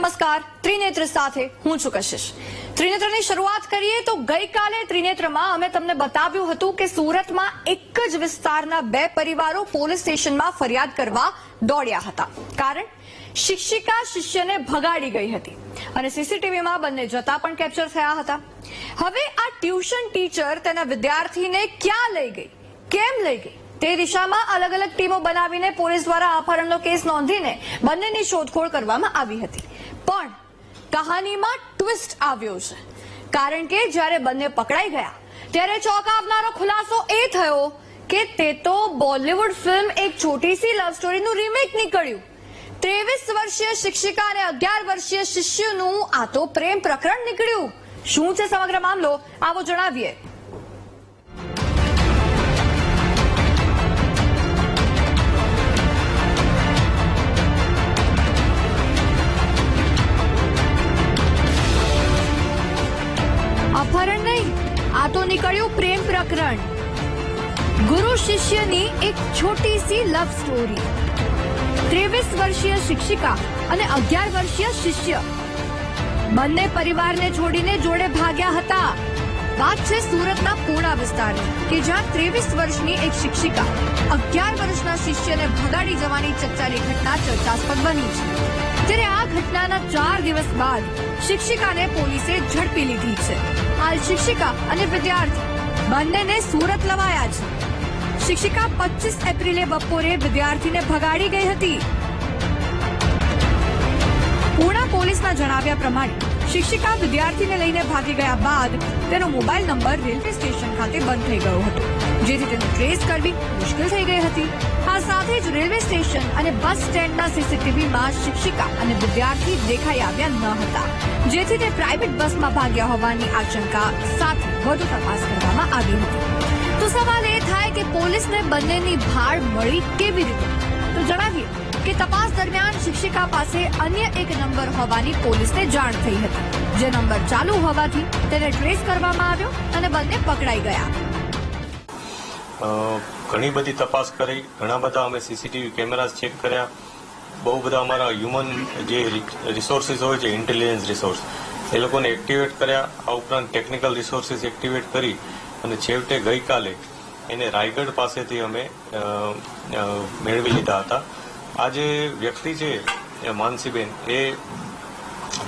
નમસ્કાર. ત્રિનેત્ર સાથે હું છું કશિશ. ત્રિનેત્રની શરૂઆત કરીએ તો ગઈકાલે ત્રિનેત્રમાં અમે તમને બતાવ્યું હતું કે સુરતમાં એક જ વિસ્તારના બે પરિવારો પોલીસ સ્ટેશનમાં ફરિયાદ કરવા દોડ્યા હતા. કારણ શિક્ષિકા શિષ્યને ભગાડી ગઈ હતી અને સીસીટીવીમાં બંને જતા પણ કેપ્ચર થયા હતા. હવે આ ટ્યુશન ટીચર તેના વિદ્યાર્થીને ક્યાં લઈ ગઈ? કેમ લઈ ગઈ? તે દિશામાં અલગ અલગ ટીમો બનાવીને પોલીસ દ્વારા અપહરણનો કેસ નોંધીને બંનેની શોધખોળ કરવામાં આવી હતી. પણ કહાનીમાં ટ્વિસ્ટ આવ્યો છે. કારણ કે જ્યારે બંને પકડાઈ ગયા, ત્યારે ચોંકાવનારો ખુલાસો એ થયો કે તે તો બોલિવૂડ ફિલ્મ એક છોટી સી લવ સ્ટોરીનું રીમેક નીકળ્યું. ત્રેવીસ વર્ષીય શિક્ષિકા અને અગિયાર વર્ષીય શિષ્યનું આ તો પ્રેમ પ્રકરણ નીકળ્યું. શું છે સમગ્ર મામલો? આવો જણાવીએ. અપહરણ નહીં, આ તો નીકળ્યું પ્રેમ પ્રકરણ. ગુરુ શિષ્યની એક છોટી સી લવ સ્ટોરી ત્રેવીસ વર્ષીય શિક્ષિકા અને અગિયાર વર્ષીય શિષ્ય. બંને પરિવારને છોડીને જોડે ભાગ્યા હતા. વાત છે સુરતના પૂણા વિસ્તારની, કે જ્યાં ત્રેવીસ વર્ષની એક શિક્ષિકા અગિયાર વર્ષના શિષ્યને ભગાડી જવાની ચર્ચાની ઘટના ચર્ચાસ્પદ બની છે. ત્યારે આ ઘટનાના ચાર દિવસ બાદ શિક્ષિકાને પોલીસે ઝડપી લીધી છે. હાલ શિક્ષિકા અને વિદ્યાર્થી બંનેને સુરત લવાયા છે. શિક્ષિકા પચીસ એપ્રિલે બપોરે વિદ્યાર્થીને ભગાડી ગઈ હતી. પૂણા પોલીસના જણાવ્યા પ્રમાણે, શિક્ષિકા વિદ્યાર્થીને લઈને ભાગી ગયા બાદ તેનો મોબાઈલ નંબર રેલવે સ્ટેશન ખાતે બંધ થઈ ગયો હતો. જેથી તેને ટ્રેસ કરવી મુશ્કેલ થઈ ગઈ હતી. આ સાથે જ રેલવે સ્ટેશન અને બસ સ્ટેન્ડના સીસીટીવીમાં શિક્ષિકા અને વિદ્યાર્થી દેખાઈ આવ્યા ન હતા. જેથી તે પ્રાઇવેટ બસમાં ભાગ્યા હોવાની આશંકા સાથે વધુ તપાસ કરવામાં આવી હતી. તો સવાલ એ થાય કે પોલીસને બંનેની ભાળ મળી કેવી રીતે? તો જણાવીએ કે તપાસ દરમિયાન શિક્ષિકા પાસે અન્ય એક નંબર હોવાની પોલીસને જાણ થઈ હતી. જે નંબર ચાલુ હોવાથી તેને ટ્રેસ કરવામાં આવ્યો અને બંને પકડાઈ ગયા. ઘણી બધી તપાસ કરી. ઘણા બધા અમે સીસીટીવી કેમેરાઝ ચેક કર્યા. બહુ બધા અમારા હ્યુમન જે રિસોર્સિસ હોય છે ઇન્ટેલિજન્સ રિસોર્સ એ લોકોને એક્ટિવેટ કર્યા. આ ઉપરાંત ટેકનિકલ રિસોર્સિસ એક્ટિવેટ કરી અને છેવટે ગઈકાલે એને રાયગઢ પાસેથી અમે મેળવી લીધા હતા. આ જે વ્યક્તિ છે માનસીબેન, એ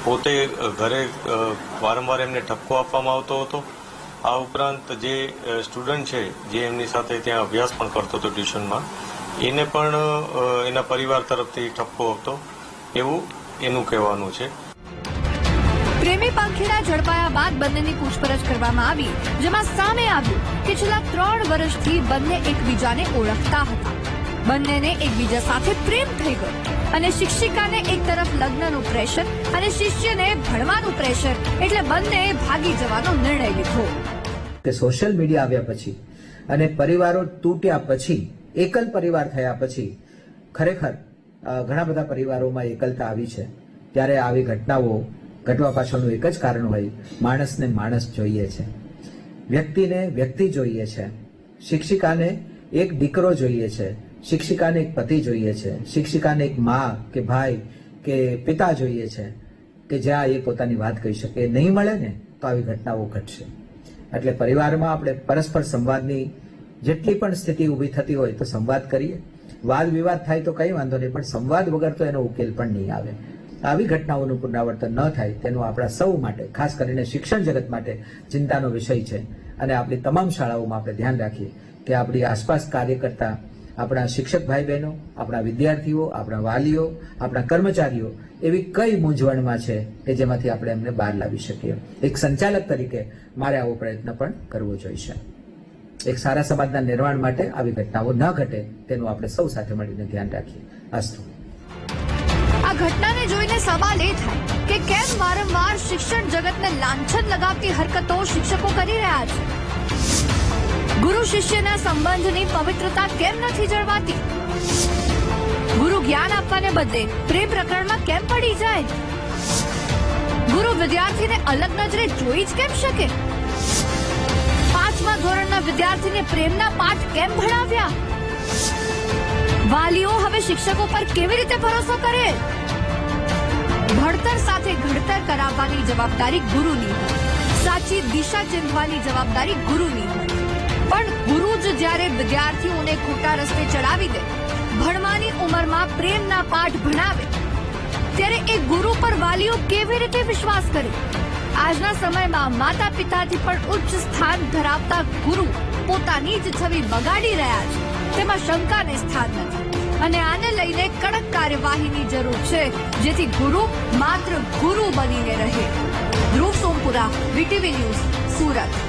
પોતે ઘરે વારંવાર એમને ઠપકો આપવામાં આવતો હતો. આ ઉપરાંત જે સ્ટુડન્ટ છે, જે એમની સાથે ત્યાં અભ્યાસ પણ કરતો હતો ટ્યુશનમાં, એને પણ એના પરિવાર તરફથી ઠપકો હતો. એવું એનું કહેવાનું છે. પ્રેમી પાંખીડા ઝડપાયા બાદ બંનેની પૂછપરછ કરવામાં આવી, જેમાં સામે આવ્યું કે છેલ્લા ત્રણ વર્ષથી બંને એકબીજાને ઓળખતા હતા. બંનેને એકબીજા સાથે પ્રેમ થઈ ગયો અને શિક્ષિકાને એક તરફ લગ્નનું પ્રેશર અને શિષ્યને ભણવાનું પ્રેશર એટલે બંને ભાગી જવાનો નિર્ણય લીધો. કે સોશિયલ મીડિયા આવ્યા પછી અને પરિવારો તૂટ્યા પછી, એકલ પરિવાર થયા પછી ખરેખર ઘણા બધા પરિવારોમાં એકલતા આવી છે. ત્યારે આવી ઘટનાઓ ઘટવા પાછળનું એક જ કારણ હોય, માણસને માણસ જોઈએ છે. વ્યક્તિને વ્યક્તિ જોઈએ છે. શિક્ષિકાને એક દીકરો જોઈએ છે. શિક્ષિકાને એક પતિ જોઈએ છે. શિક્ષિકાને એક મા કે ભાઈ કે પિતા જોઈએ છે. કે જ્યાં એ પોતાની વાત કહી શકે, નહીં મળે ને, તો આવી ઘટનાઓ ઘટશે. એટલે પરિવારમાં આપણે પરસ્પર સંવાદની જેટલી પણ સ્થિતિ ઊભી થતી હોય તો સંવાદ કરીએ. વાદ વિવાદ થાય તો કંઈ વાંધો નહીં, પણ સંવાદ વગર તો એનો ઉકેલ પણ નહીં આવે. આવી ઘટનાઓનું પુનરાવર્તન ન થાય, તેનો આપણા સૌ માટે, ખાસ કરીને શિક્ષણ જગત માટે, ચિંતાનો વિષય છે. અને આપણી તમામ શાળાઓમાં આપણે ધ્યાન રાખીએ કે આપણી આસપાસ કાર્ય કરતા આપણા શિક્ષક ભાઈ બહેનો આપણા વિદ્યાર્થીઓ, આપણા વાલીઓ, આપણા કર્મચારીઓ એવી કઈ મૂંઝવણમાં છે કે જેમાંથી આપણે એમને બહાર લાવી શકીએ. એક સંચાલક તરીકે મારે આવો પ્રયત્ન પણ કરવો જોઈશે. એક સારા સમાજના નિર્માણ માટે આવી ઘટનાઓ ન ઘટે તેનું આપણે સૌ સાથે મળીને ધ્યાન રાખીએ. અસ્તુ. આ ઘટનાને જોઈને સવાલ એ થાય કે કેમ વારંવાર શિક્ષણ જગતને લાંછન લગાવતી હરકતો શિક્ષકો કરી રહ્યા છે? ગુરુ શિષ્યના સંબંધની પવિત્રતા કેમ નથી જળવાતી? ગુરુ જ્ઞાન આપવાને બદલે પ્રેમ પ્રકરણમાં કેમ પડી જાય? ગુરુ વિદ્યાર્થીને અલગ નજરે જોઈ જ કેમ શકે? પાંચમા ધોરણના વિદ્યાર્થીને પ્રેમના પાઠ કેમ ભણાવ્યા? વાલીઓ હવે શિક્ષકો પર કેવી રીતે ભરોસો કરે? ભણતર ઘડતર કરાવવાની જવાબદારી ગુરુની. સાચી દિશા ચિંધવાની જવાબદારી ગુરુની હોય. પણ ગુરુ જ જ્યારે વિદ્યાર્થીઓને ખોટા રસ્તે ચડાવી દે, ભણવાની ઉંમરમાં પ્રેમના પાઠ ભણાવે, ત્યારે એ ગુરુ પર વાલીઓ કેવી રીતે વિશ્વાસ કરે? આજના સમયમાં માતા પિતાથી પણ ઉચ્ચ સ્થાન ધરાવતા ગુરુ પોતાની જ છબી બગાડી રહ્યા છે. તેમાં શંકાને સ્થાન નથી. અને આને લઈને કડક કાર્યવાહીની જરૂર છે, જેથી ગુરુ માત્ર ગુરુ બનીને રહે. Dhruv Sompura VTV news, Surat.